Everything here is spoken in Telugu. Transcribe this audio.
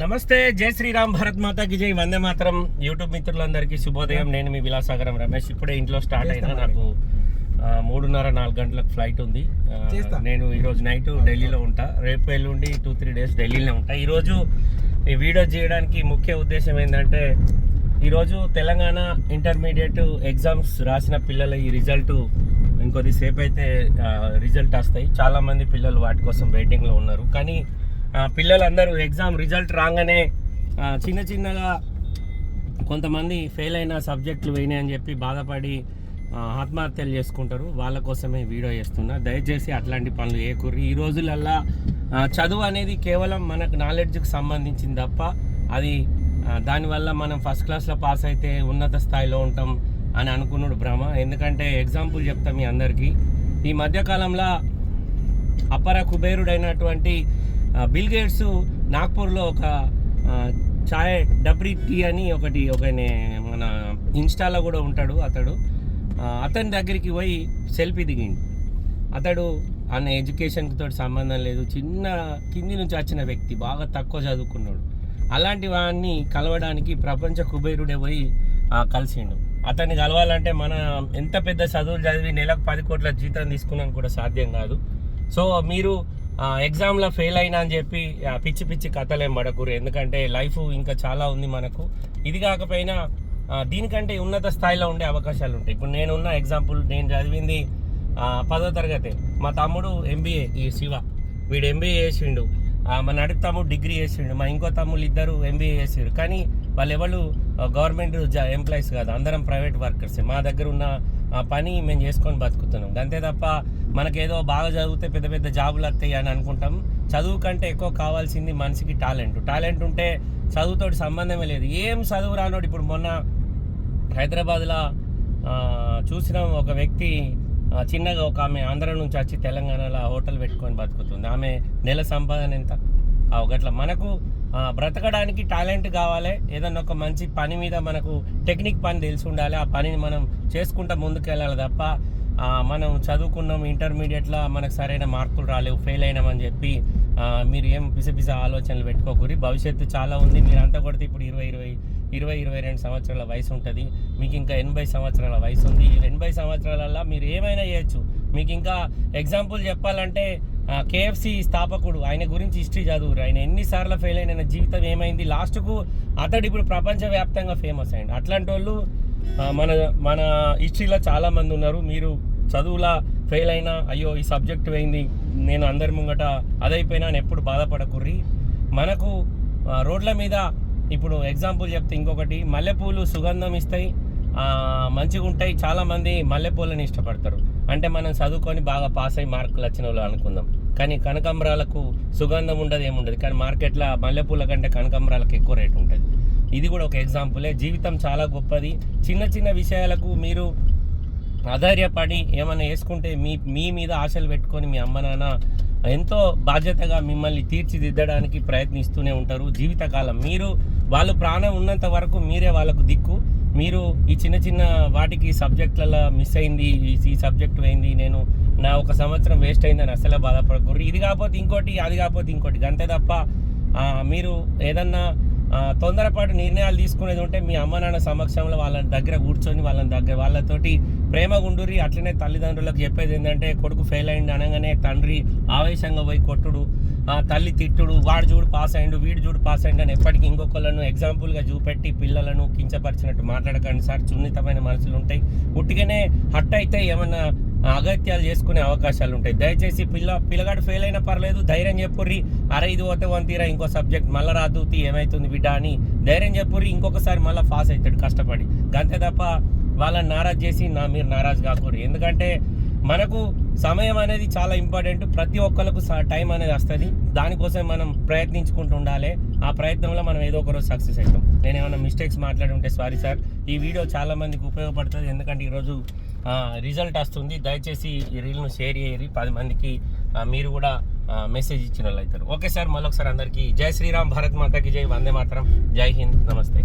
నమస్తే జై శ్రీరామ్ భారత్ మాతాకి జై. వందే మాత్రం యూట్యూబ్ మిత్రులందరికీ శుభోదయం. నేను మీ విలాసాగరం రమేష్. ఇప్పుడే ఇంట్లో స్టార్ట్ అయినా నాకు మూడున్నర నాలుగు గంటలకు ఫ్లైట్ ఉంది. నేను ఈరోజు నైట్ ఢిల్లీలో ఉంటా. రేపు ఎల్లుండి టూ త్రీ డేస్ ఢిల్లీలో ఉంటా. ఈరోజు ఈ వీడియో చేయడానికి ముఖ్య ఉద్దేశం ఏంటంటే ఈరోజు తెలంగాణ ఇంటర్మీడియట్ ఎగ్జామ్స్ రాసిన పిల్లల ఈ రిజల్ట్ ఇంకొద్దిసేపు అయితే రిజల్ట్ వస్తాయి. చాలా మంది పిల్లలు వాటి కోసం వెయిటింగ్లో ఉన్నారు. కానీ పిల్లలందరూ ఎగ్జామ్ రిజల్ట్ రాగానే చిన్న చిన్నగా కొంతమంది ఫెయిల్ అయిన సబ్జెక్టులు పోయినాయి అని చెప్పి బాధపడి ఆత్మహత్యలు చేసుకుంటారు. వాళ్ళ కోసమే వీడియో చేస్తున్నా. దయచేసి అట్లాంటి పనులు ఏకూరి ఈ రోజులల్లా చదువు అనేది కేవలం మనకు నాలెడ్జ్కి సంబంధించింది తప్ప అది దానివల్ల మనం ఫస్ట్ క్లాస్లో పాస్ అయితే ఉన్నత స్థాయిలో ఉంటాం అని అనుకున్నాడు భ్రమ. ఎందుకంటే ఎగ్జాంపుల్ చెప్తా మీ అందరికీ. ఈ మధ్యకాలంలో అపర కుబేరుడైనటువంటి బిల్ గేట్స్ నాగ్పూర్లో ఒక చాయ్ డబ్రీ టీ అని ఒకటి ఒక మన ఇన్స్టాలో కూడా ఉంటాడు అతడు. అతని దగ్గరికి పోయి సెల్ఫీ దిగిండు. అతడు ఆయన ఎడ్యుకేషన్తో సంబంధం లేదు చిన్న కింది నుంచి వచ్చిన వ్యక్తి బాగా తక్కువ చదువుకున్నాడు. అలాంటి వాడిని కలవడానికి ప్రపంచ కుబేరుడే పోయి కలిసిండు. అతన్ని కలవాలంటే మన ఎంత పెద్ద చదువులు చదివి నెలకు పది కోట్ల జీతం తీసుకున్నాను కూడా సాధ్యం కాదు. సో మీరు ఎగ్జామ్లో ఫెయిల్ అయినా అని చెప్పి పిచ్చి పిచ్చి కథలేం పడకూరు ఎందుకంటే లైఫ్ ఇంకా చాలా ఉంది మనకు. ఇది కాకపోయినా దీనికంటే ఉన్నత స్థాయిలో ఉండే అవకాశాలు ఉంటాయి. ఇప్పుడు నేనున్న ఎగ్జాంపుల్ నేను చదివింది పదో తరగతి. మా తమ్ముడు ఎంబీఏ ఈ శివ. వీడు ఎంబీఏ చేసిండు. మా నడుపు తమ్ముడు డిగ్రీ చేసిండు. మా ఇంకో తమ్ముళ్ళు ఇద్దరు ఎంబీఏ చేసిండు కానీ వాళ్ళు ఎవరు గవర్నమెంట్ ఎంప్లాయీస్ కాదు అందరం ప్రైవేట్ వర్కర్సే మా దగ్గర ఉన్న ఆ, పని మేము చేసుకొని బతుకుతున్నాం. అంతే తప్ప మనకేదో బాగా చదివితే పెద్ద పెద్ద జాబులు వస్తాయి అని అనుకుంటాం. చదువు కంటే ఎక్కువ కావాల్సింది మనిషికి టాలెంట్. టాలెంట్ ఉంటే చదువుతోటి సంబంధమే లేదు. ఏం చదువు రానోడు ఇప్పుడు మొన్న హైదరాబాద్లో చూసిన ఒక వ్యక్తి చిన్నగా ఒక ఆమె ఆంధ్ర నుంచి వచ్చి తెలంగాణలో హోటల్ పెట్టుకొని బతుకుతుంది. ఆమె నెల సంపాదన ఎంత? గట్ల మనకు బ్రతకడానికి టాలెంట్ కావాలి. ఏదన్నా ఒక మంచి పని మీద మనకు టెక్నిక్ పని తెలిసి ఉండాలి. ఆ పనిని మనం చేసుకుంటా ముందుకెళ్ళాలి తప్ప మనం చదువుకున్నాం ఇంటర్మీడియట్లో మనకు సరైన మార్కులు రాలేవు ఫెయిల్ అయినామని చెప్పి మీరు ఏం పిస ఆలోచనలు పెట్టుకోకూరి. భవిష్యత్తు చాలా ఉంది. మీరు అంతా కొడితే ఇప్పుడు ఇరవై ఇరవై ఇరవై ఇరవై రెండు సంవత్సరాల వయసు ఉంటుంది. మీకు ఇంకా ఎనభై సంవత్సరాల వయసు ఉంది. ఎనభై సంవత్సరాలలో మీరు ఏమైనా చేయొచ్చు. మీకు ఇంకా ఎగ్జాంపుల్ చెప్పాలంటే కేఎఫ్సి స్థాపకుడు ఆయన గురించి హిస్టరీ చదువురు ఆయన ఎన్నిసార్లు ఫెయిల్ అయిన జీవితం ఏమైంది? లాస్ట్కు అతడు ఇప్పుడు ప్రపంచవ్యాప్తంగా ఫేమస్ అయ్యండి. అట్లాంటి వాళ్ళు మన మన హిస్టరీలో చాలామంది ఉన్నారు. మీరు చదువులా ఫెయిల్ అయినా అయ్యో ఈ సబ్జెక్ట్ పోయింది నేను అందరి ముంగట అదైపోయినా అని ఎప్పుడు బాధపడకుర్రి. మనకు రోడ్ల మీద ఇప్పుడు ఎగ్జాంపుల్ చెప్తే ఇంకొకటి మల్లెపూలు సుగంధం ఇస్తాయి మంచిగా ఉంటాయి చాలామంది మల్లెపూలను ఇష్టపడతారు. అంటే మనం చదువుకొని బాగా పాస్ అయ్యి మార్కులు వచ్చిన వాళ్ళు అనుకుందాం. కానీ కనకాంబరాలకు సుగంధం ఉండదు ఏముండదు. కానీ మార్కెట్లో మల్లెపూల కంటే కనకాంబరాలకు ఎక్కువ రేట్ ఉంటుంది. ఇది కూడా ఒక ఎగ్జాంపులే జీవితం చాలా గొప్పది. చిన్న చిన్న విషయాలకు మీరు ఆధార్యపడి ఏమైనా వేసుకుంటే మీ మీ మీద ఆశలు పెట్టుకొని మీ అమ్మ నాన్న ఎంతో బాధ్యతగా మిమ్మల్ని తీర్చిదిద్దడానికి ప్రయత్నిస్తూనే ఉంటారు. జీవితకాలం. మీరు వాళ్ళు ప్రాణం ఉన్నంత వరకు మీరే వాళ్ళకు దిక్కు. మీరు ఈ చిన్న చిన్న వాటికి సబ్జెక్టులలో మిస్ అయింది ఈ- సబ్జెక్ట్ పోయింది నేను నా ఒక సంవత్సరం వేస్ట్ అయిందని అసలే బాధపడకూడదు. ఇది కాకపోతే ఇంకోటి అది కాకపోతే ఇంకోటి. అంతే తప్ప మీరు ఏదన్నా తొందరపాటు నిర్ణయాలు తీసుకునేది ఉంటే మీ అమ్మ నాన్న సమక్షంలో వాళ్ళ దగ్గర కూర్చొని వాళ్ళ దగ్గర వాళ్ళతోటి ప్రేమ గుండూరి అట్లనే తల్లిదండ్రులకు చెప్పేది ఏంటంటే కొడుకు ఫెయిల్ అయింది అనగానే తండ్రి ఆవేశంగా పోయి కొట్టుడు తల్లి తిట్టుడు వాడు చూడు పాస్ అయ్యిండు వీడు చూడు పాస్ అయ్యిండు అని ఎప్పటికీ ఇంకొకళ్ళను ఎగ్జాంపుల్గా చూపెట్టి పిల్లలను కించపరిచినట్టు మాట్లాడకండి సార్. సున్నితమైన మనసులు ఉంటాయి. ఉట్టిగానే హట్ అయితే ఏమన్నా అగత్యాలు చేసుకునే అవకాశాలు ఉంటాయి. దయచేసి పిల్ల పిల్లగాడు ఫెయిల్ అయినా పర్లేదు ధైర్యం చెప్పుర్రి. అరే ఇది పోతే వన్ తీరా ఇంకో సబ్జెక్ట్ మళ్ళీ రాదు తీ ఏమవుతుంది బిడ్డ అని ధైర్యం చెప్పుర్రి. ఇంకొకసారి మళ్ళీ పాస్ అవుతాడు కష్టపడి. అంతే తప్ప వాళ్ళని నారాజ్ చేసి నా మీరు నారాజ్ కాకూడదు. ఎందుకంటే మనకు సమయం అనేది చాలా ఇంపార్టెంట్. ప్రతి ఒక్కరికి టైం అనేది వస్తుంది. దానికోసం మనం ప్రయత్నించుకుంటూ ఉండాలి. ఆ ప్రయత్నంలో మనం ఏదో ఒక రోజు సక్సెస్ అవుతాం. నేను ఏమైనా మిస్టేక్స్ మాట్లాడి ఉంటే సారీ సార్. ఈ వీడియో చాలామందికి ఉపయోగపడుతుంది. ఎందుకంటే ఈరోజు రిజల్ట్ వస్తుంది. దయచేసి ఈ రీల్ను షేర్ చేయరి పది మందికి మీరు కూడా మెసేజ్ ఇచ్చిన వాళ్ళు అవుతారు. Okay sir. మళ్ళొకసారి అందరికీ జై శ్రీరామ్. భారత్ మాతకి జై. వందే మాత్రం. జై హింద్. నమస్తే.